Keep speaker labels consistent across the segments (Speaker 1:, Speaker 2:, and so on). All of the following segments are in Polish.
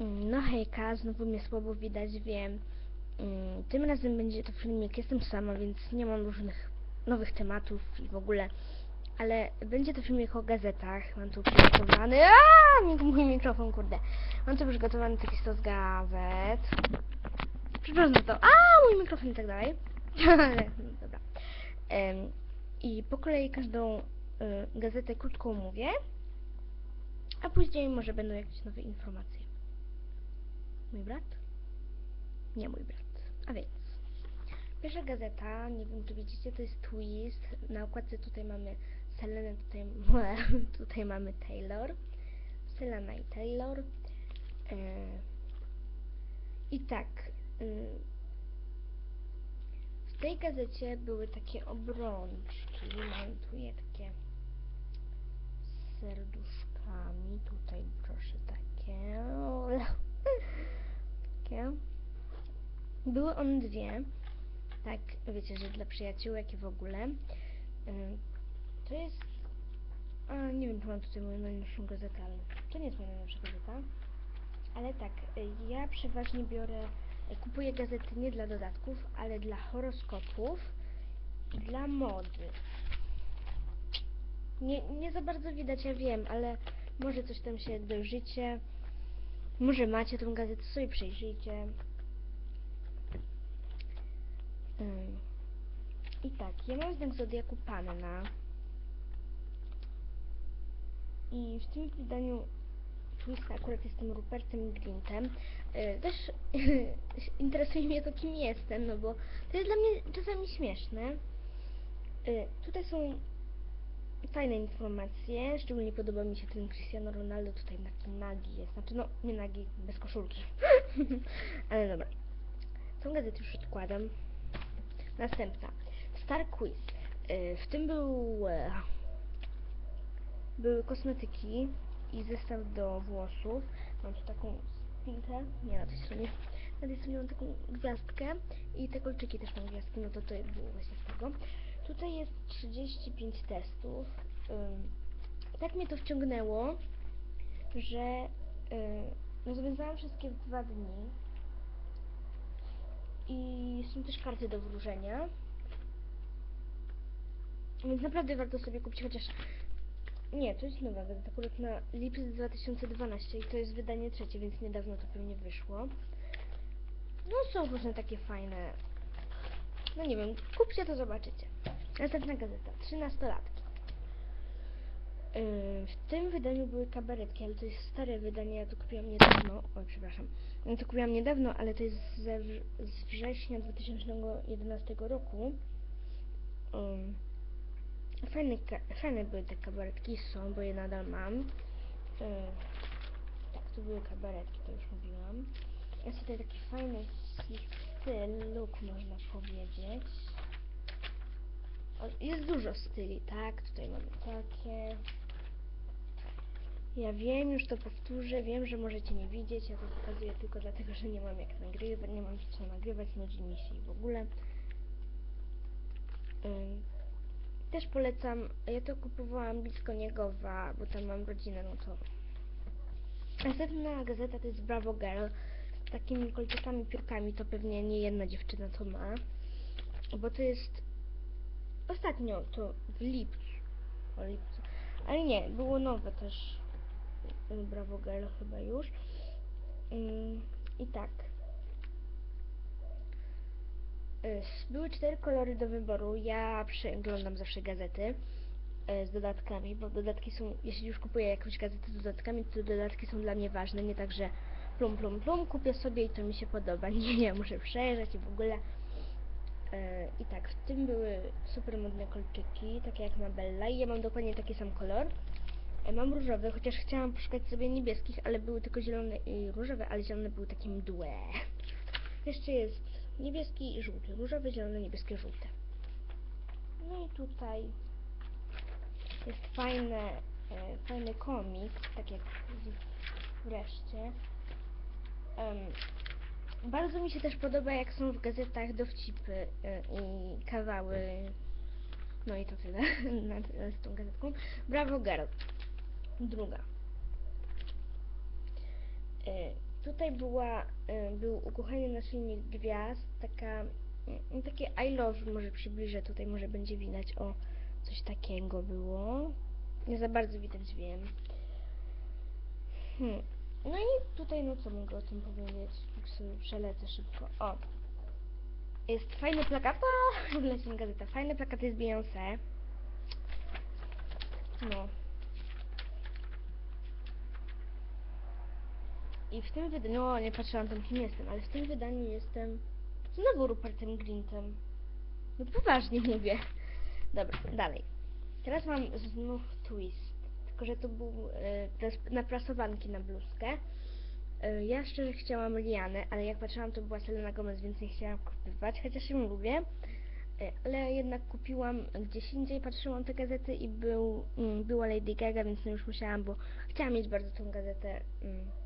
Speaker 1: Mm, No hejka, znowu mnie słabo widać, wiem. Mm, Tym razem będzie to filmik, jestem sama, więc nie mam różnych nowych tematów i w ogóle. Ale będzie to filmik o gazetach. Mam tu przygotowany. Aaaa! Mój mikrofon, kurde. Mam tu przygotowany taki stos gazet. Przepraszam za to. A, mój mikrofon i tak dalej. Ale, no dobra. Em, I po kolei każdą y, gazetę krótko omówię. A później może będą jakieś nowe informacje. Mój brat? Nie mój brat. A więc. Pierwsza gazeta, nie wiem czy widzicie, to jest Twist. Na okładce tutaj mamy Selenę, tutaj, tutaj mamy Taylor. Selena i Taylor. E, I tak. y, w tej gazecie były takie obrączki. Mam tu je takie z serduszkami. Tutaj proszę takie. takie. Były one dwie. Tak, wiecie, że dla przyjaciółek i w ogóle. To jest... A, nie wiem, czy mam tutaj moją najnowszą gazetę, ale to nie jest moja najnowsza gazeta. Ale tak, y, ja przeważnie biorę, y, kupuję gazety nie dla dodatków, ale dla horoskopów, dla mody. Nie, nie za bardzo widać, ja wiem, ale może coś tam się dojrzycie. Może macie tą gazetę, sobie przejrzyjcie. I tak, ja mam znak Zodiaku Panna. I w tym wydaniu Twista akurat jestem Rupertem Grintem. Y, Też interesuje mnie to, kim jestem, no bo to jest dla mnie czasami śmieszne. Y, Tutaj są fajne informacje, szczególnie podoba mi się ten Cristiano Ronaldo tutaj taki nagi jest, znaczy no nie nagi, bez koszulki. Ale dobra. Tą gazetę już odkładam. Następna. Star Quiz. Y, W tym był, e, były kosmetyki i zestaw do włosów. Mam tu taką spinkę, nie na tej stronie. Na tej stronie mam taką gwiazdkę i te kolczyki też mam gwiazdki, no to to było właśnie z tego. Tutaj jest 35 testów. Tak mnie to wciągnęło, że y, no związałam wszystkie w dwa dni. I są też karty do wróżenia. Więc naprawdę warto sobie kupić, chociaż... Nie, to jest nowa gazeta, akurat na lipiec 2012 i to jest wydanie trzecie, więc niedawno to pewnie wyszło. No są różne takie fajne... No nie wiem, kupcie to zobaczycie. Następna gazeta, 13-latki. Yy, w tym wydaniu były kabaretki, ale to jest stare wydanie, ja to kupiłam niedawno. Oj, przepraszam. Ja to kupiłam niedawno, ale to jest ze, z września 2011 roku. Um, fajne, fajne były te kabaretki, są, bo je nadal mam. Yy, tak, to były kabaretki, to już mówiłam. Jest tutaj taki fajny styl, look można powiedzieć. O, Jest dużo styli, tak? Tutaj mamy takie. Ja wiem, już to powtórzę, wiem, że możecie nie widzieć, ja to pokazuję tylko dlatego, że nie mam jak nagrywać, nie mam co nagrywać, nudzi mi się w ogóle. Też polecam, ja to kupowałam blisko Niegowa, bo tam mam rodzinę, no to... Następna gazeta to jest Bravo Girl, z takimi kolczykami, piórkami, to pewnie nie jedna dziewczyna to ma, bo to jest Ostatnio to w lipcu. O lipcu. Ale nie, było nowe też. Y, Bravo Girl chyba już. Ym, I tak. Y, Były cztery kolory do wyboru. Ja przeglądam zawsze gazety y, z dodatkami, bo dodatki są, jeśli już kupuję jakąś gazetę z dodatkami, to dodatki są dla mnie ważne, nie tak, że plum plum plum kupię sobie i to mi się podoba. Nie, ja muszę przejrzeć i w ogóle. I tak, w tym były super modne kolczyki, takie jak ma Bella i ja mam dokładnie taki sam kolor. E, Mam różowe, chociaż chciałam poszukać sobie niebieskich, ale były tylko zielone i różowe, ale zielone były takie mdłe. Jeszcze jest niebieski i żółty, różowy, zielony, niebieskie, żółte. No i tutaj jest fajne, e, fajny komiks, tak jak wreszcie. Em, bardzo mi się też podoba, jak są w gazetach dowcipy y, i kawały. No i to tyle z tą gazetką. Bravo Girl. Druga. Y, tutaj była, y, był ukochany naszyjnik gwiazd, taka, y, takie I love, może przybliżę, tutaj może będzie widać, o, coś takiego było. Nie za bardzo widać, wiem. Hmm. No i tutaj, no co mogę o tym powiedzieć? Tak sobie przelecę szybko. O! Jest fajny plakat, a, w gazeta. Fajny plakat jest Beyoncé. No. I w tym wydaniu, no nie patrzyłam tam kim jestem, ale w tym wydaniu jestem znowu Rupertem Grintem. No poważnie mówię. Dobra, dalej. Teraz mam znów twist. Tylko, że to był jest naprasowanki na bluzkę. E, ja szczerze chciałam Rianę, ale jak patrzyłam to była Selena Gomez, więc nie chciałam kupować, chociaż ją lubię. E, ale jednak kupiłam gdzieś indziej, patrzyłam te gazety i był, mm, była Lady Gaga, więc no już musiałam, bo chciałam mieć bardzo tą gazetę. Mm,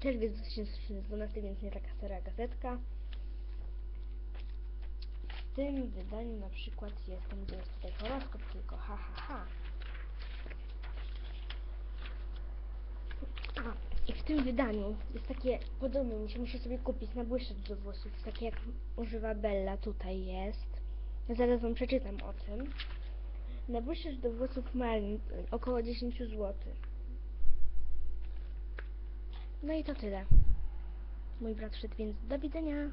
Speaker 1: czerwiec 2012, więc nie taka stara gazetka. W tym wydaniu na przykład jestem, gdzie jest tutaj horoskop, tylko ha ha ha. A, i w tym wydaniu jest takie podobne, mi się muszę sobie kupić na błyszczacz do włosów, takie jak używa Bella, tutaj jest. Zaraz wam przeczytam o tym. Na błyszczacz do włosów Marlin około 10 zł. No i to tyle. Mój brat wszedł, więc do widzenia.